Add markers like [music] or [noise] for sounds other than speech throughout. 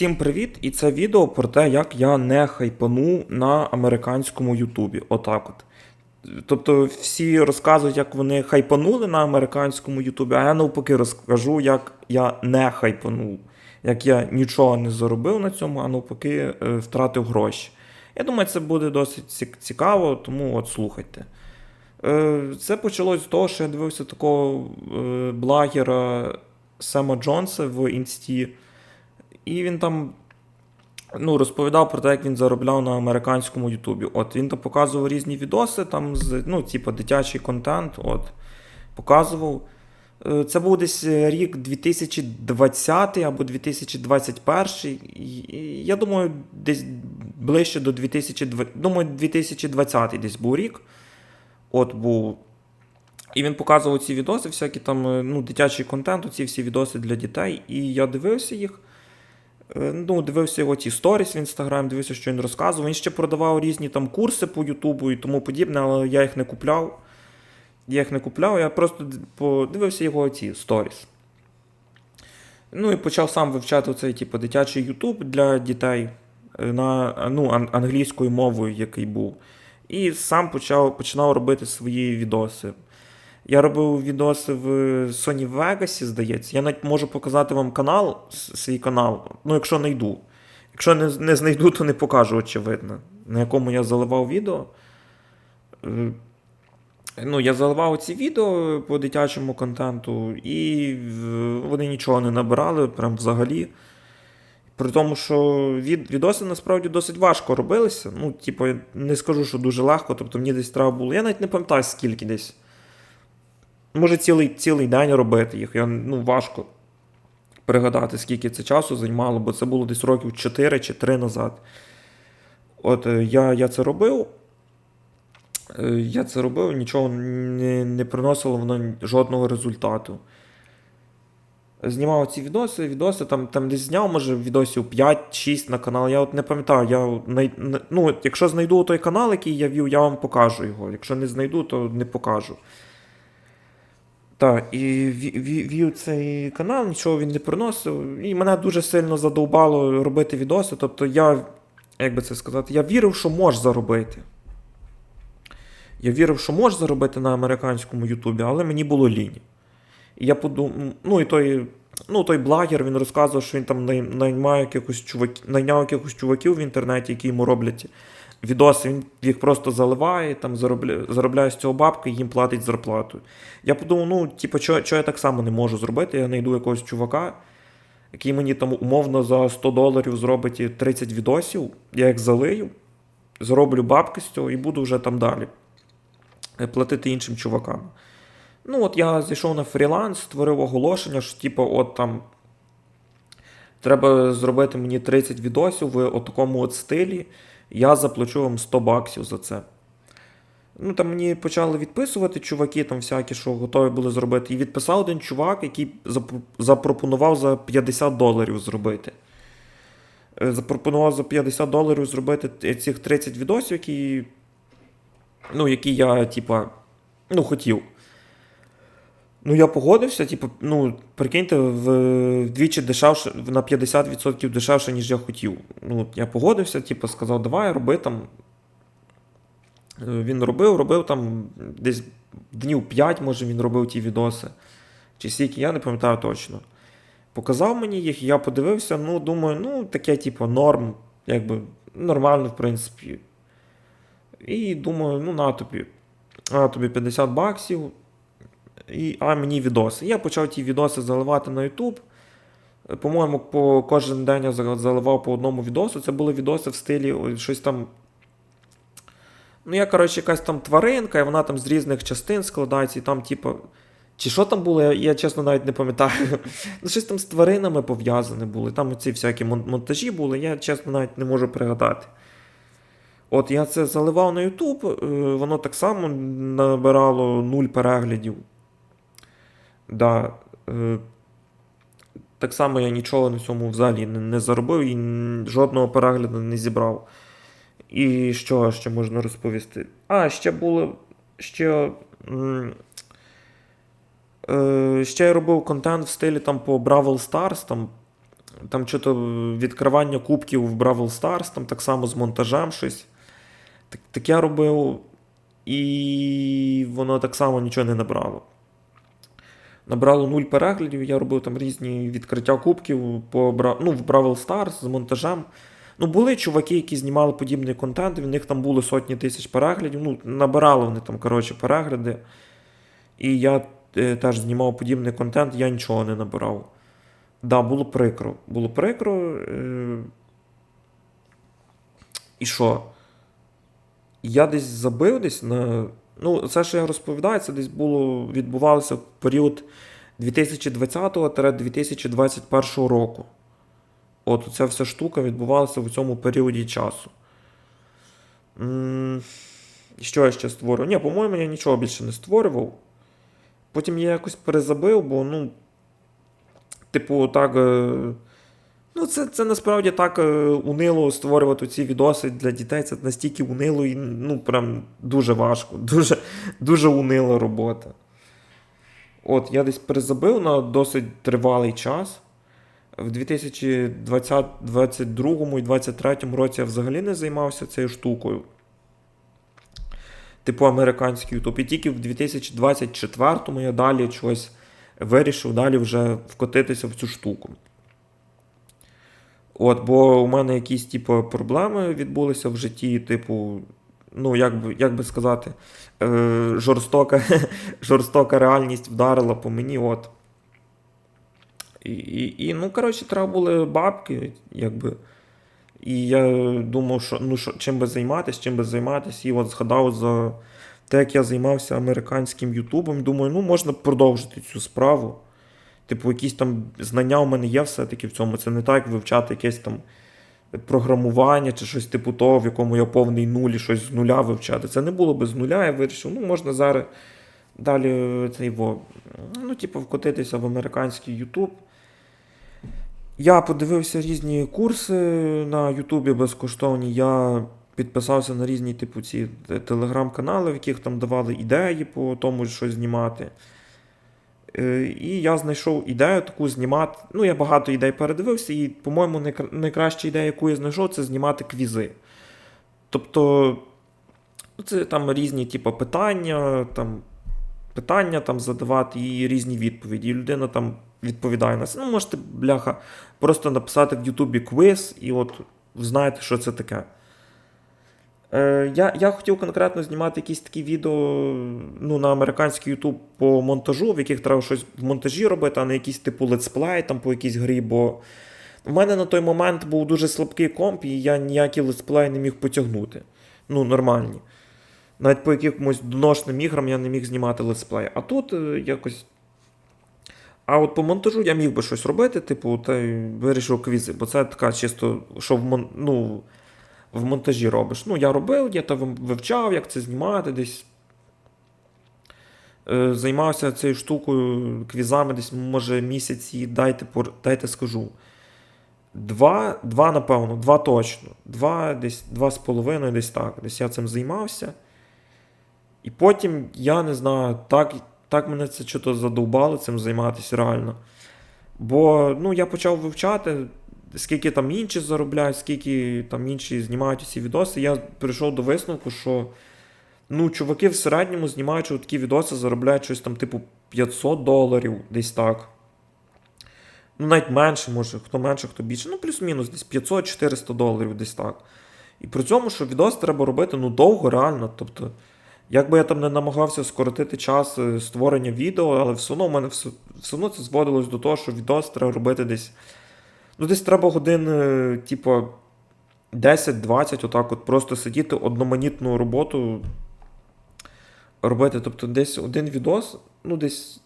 Всім привіт! І це відео про те, як я не хайпану на американському Ютубі. Отак от. Тобто всі розказують, як вони хайпанули на американському Ютубі, а я навпаки розкажу, як я не хайпанув, як я нічого не заробив на цьому, а навпаки е, втратив гроші. Я думаю, це буде досить цікаво, тому от слухайте. Е, Це почалось з того, що я дивився такого е, блогера Сема Джонса в інсті. І він там ну, розповідав про те, як він заробляв на американському Ютубі. От він там показував різні відоси, там з ну, типу, дитячий контент. От, показував. Е, Це був десь рік 2020 або 2021. І і я думаю, десь ближче до 2020. Думаю, 2020 десь був рік. От був. І він показував ці відоси, всякі там, е, ну, дитячий контент, оці всі відоси для дітей. І я дивився їх. Е, Ну, дивився його ті сторіс в інстаграм, дивився, що він розказував. Він ще продавав різні там курси по Ютубу і тому подібне, але я їх не купляв. Я їх не купляв, я просто подивився його ці сторіс. Ну і почав сам вивчати цей типу, дитячий Ютуб для дітей е, на ну, англійською мовою, який був. І сам почав, починав робити свої відоси. Я робив відоси в Sony Vegas, здається. Я навіть можу показати вам канал, свій канал, ну, якщо знайду. Якщо не, не знайду, то не покажу, очевидно, на якому я заливав відео. Е, Ну, я заливав ці відео по дитячому контенту, і е, вони нічого не набирали, прям взагалі. При тому, що від, відоси насправді досить важко робилися. Ну, типу, не скажу, що дуже легко, тобто мені десь треба було. Я навіть не пам'ятаю, скільки десь. Може, цілий, цілий день робити їх. Я, ну, важко пригадати, скільки це часу займало, бо це було десь років 4 чи 3 назад. От е, я, я це робив. Е, Я це робив, нічого не, не приносило воно жодного результату. Знімав ці відоси, відоси там, там десь зняв, може, відосів 5-6 на канал. Я от не пам'ятаю. Я ну, якщо знайду той канал, який я вів, я вам покажу його. Якщо не знайду, то не покажу. Так, і ві- ві- вів цей канал, нічого він не приносив. І мене дуже сильно задовбало робити відоси. Тобто я, як би це сказати, я вірив, що можеш заробити. Я вірив, що можеш заробити на американському Ютубі, але мені було лінь. І я подумав, ну і той, ну, той блогер, він розказував, що він там наймає якихось чуваків, найняв якихось чуваків в інтернеті, які йому роблять відоси. Він їх просто заливає, там заробляє, заробляє з цього бабки їм платить зарплату. Я подумав, ну, типу, що, я так само не можу зробити? Я знайду якогось чувака, який мені там умовно за 100 доларів зробить 30 відосів, я їх залию, зроблю бабки з цього і буду вже там далі платити іншим чувакам. Ну, от я зайшов на фріланс, створив оголошення, що типу, от там треба зробити мені 30 відосів в такому от стилі. Я заплачу вам 100 баксів за це. Ну, там мені почали відписувати чуваки, там всякі, що готові були зробити. І відписав один чувак, який запропонував за 50 доларів зробити. Е, Запропонував за 50 доларів зробити цих 30 відосів, які, ну, які я, типа, ну, хотів. Ну, я погодився, типу, ну, прикиньте, вдвічі дешевше, на 50% дешевше, ніж я хотів. Ну, я погодився, типу, сказав, давай, роби там. Е, Він робив, робив там десь днів 5, може, він робив ті відоси. Чи скільки, я не пам'ятаю точно. Показав мені їх, я подивився, ну, думаю, ну, таке, типу, норм, якби нормально, в принципі. І думаю, ну, на тобі. На тобі 50 баксів. І, а мені відоси. Я почав ті відоси заливати на YouTube. Е, По-моєму, по кожен день я заливав по одному відосу. Це були відоси в стилі щось там. Ну, я, коротше, якась там тваринка, і вона там з різних частин складається, і там, типу. Чи що там було, я, я чесно навіть не пам'ятаю. [laughs] Ну, щось там з тваринами пов'язане було. Там оці всякі монтажі були, я чесно навіть не можу пригадати. От я це заливав на YouTube, е, воно так само набирало нуль переглядів. Да, е, так само я нічого на цьому взагалі не, не заробив і жодного перегляду не зібрав. І що ще можна розповісти? А, ще було. Ще. Е, ще я робив контент в стилі там по Бравл Stars, там Там що-то відкривання кубків в Бравл Stars, там так само з монтажем щось. Так, так я робив, і воно так само нічого не набрало. Набрало нуль переглядів, я робив там різні відкриття кубків по, ну, в Бравл Stars з монтажем. Ну, були чуваки, які знімали подібний контент, в них там було сотні тисяч переглядів. Ну, набирали вони там, коротше, перегляди. І я е, теж знімав подібний контент, я нічого не набирав. Да, було прикро. Було прикро. Е... І що? Я десь забив десь на. Ну, це, що я розповідаю, це десь було відбувалося в період 2020-2021 року. От ця вся штука відбувалася в цьому періоді часу. Що я ще створював? Ні, по-моєму, я нічого більше не створював. Потім я якось перезабив, бо, ну, типу, так. Ну, це, це насправді так е, унило створювати ці відоси для дітей. Це настільки унило і ну, прям дуже важко, [laughs] дуже, дуже унила робота. От, я десь перезабив на досить тривалий час. В 2022 і 2023 році я взагалі не займався цією штукою. Типу американський Ютуб. І тільки в 2024 я далі чогось вирішив далі вже вкотитися в цю штуку. От, бо у мене якісь, типу, проблеми відбулися в житті, типу, ну, як би, як би сказати, е, жорстока, [laughs] жорстока реальність вдарила по мені. от. І, і, і ну, коротше, треба були бабки, якби. І я думав, що ну, що, чим би займатися, чим би займатися. І от згадав за те, як я займався американським Ютубом. Думаю, ну можна продовжити цю справу. Типу, якісь там знання у мене є все-таки в цьому. Це не так, вивчати якесь там програмування чи щось типу того, в якому я повний нуль і щось з нуля вивчати. Це не було без нуля. Я вирішив, ну можна зараз далі цей во, ну, типу, вкотитися в американський Ютуб. Я подивився різні курси на Ютубі безкоштовні. Я підписався на різні, типу, ці телеграм-канали, в яких там давали ідеї по тому, що знімати. Е, І я знайшов ідею таку знімати. Ну, я багато ідей передивився, і, по-моєму, найкраща ідея, яку я знайшов, це знімати квізи. Тобто, ну, це там різні, типу, питання, там, питання там задавати і різні відповіді. І людина там відповідає на це. Ну, можете, бляха, просто написати в Ютубі квиз, і от знаєте, що це таке. Е, я, я хотів конкретно знімати якісь такі відео ну, на американський YouTube по монтажу, в яких треба щось в монтажі робити, а не якийсь типу летсплей там по якійсь грі. Бо в мене на той момент був дуже слабкий комп, і я ніякі летсплеї не міг потягнути. Ну, нормальні. Навіть по якимось доношним іграм я не міг знімати летсплей. А тут е, якось. А от по монтажу я міг би щось робити, типу, та й вирішив квізи, бо це така чисто, що в мон... ну, в монтажі робиш. Ну, я робив, я то вивчав, як це знімати, десь е, займався цією штукою, квізами десь, може, місяці, дайте, дайте скажу. Два, два, напевно, два точно. Два, десь два з половиною, десь так. Десь я цим займався. І потім, я не знаю, так, так мене це чого задовбало цим займатися реально. Бо ну, я почав вивчати, скільки там інші заробляють, скільки там інші знімають усі відоси. Я прийшов до висновку, що ну, чуваки в середньому знімаючи такі відоси, заробляють щось там, типу, 500 доларів, десь так. Ну, навіть менше, може, хто менше, хто більше. Ну, плюс-мінус, десь 500-400 доларів, десь так. І при цьому, що відос треба робити ну, довго, реально. Тобто, як би я там не намагався скоротити час е, створення відео, але все одно в мене все, все одно це зводилось до того, що відос треба робити десь. Ну, десь треба годин, е, типу, 10-20, отак от просто сидіти одноманітну роботу робити. Тобто, десь один відос, ну, десь,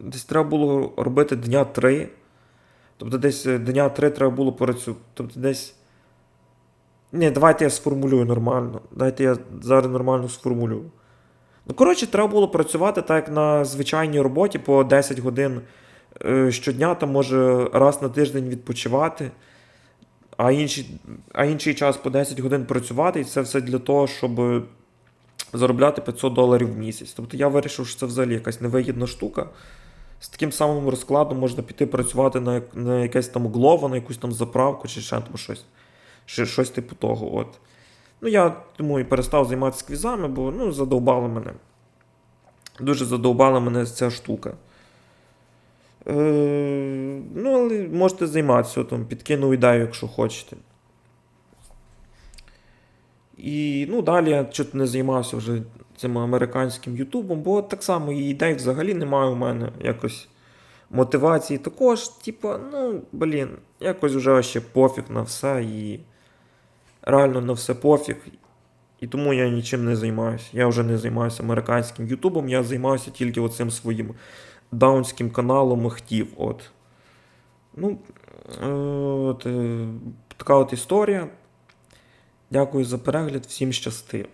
десь треба було робити дня 3. Тобто, десь е, дня 3 треба було працювати. Тобто, десь. Ні, давайте я сформулюю нормально. Дайте я зараз нормально сформулюю. Ну, коротше, треба було працювати так, як на звичайній роботі по 10 годин щодня, там може раз на тиждень відпочивати, а інший, а інший час по 10 годин працювати, і це все для того, щоб заробляти 500 доларів в місяць. Тобто я вирішив, що це взагалі якась невигідна штука з таким самим розкладом можна піти працювати на, на якесь там Glovo, на якусь там заправку чи ще там щось. Ще щось типу того. От. Ну, я тому і перестав займатися квізами, бо ну, задовбало мене. Дуже задовбала мене ця штука. Е, ну, але можете займатися, там, підкину ідею, якщо хочете. І ну, далі я чуть не займався вже цим американським Ютубом, бо так само і ідей взагалі немає у мене якось мотивації також. Типа, ну, блін, якось вже ще пофіг на все і реально на все пофіг. І тому я нічим не займаюся. Я вже не займаюся американським Ютубом, я займаюся тільки оцим своїм даунським каналом Хтів. От. Ну, е, от, е, така от історія. Дякую за перегляд, всім щасти.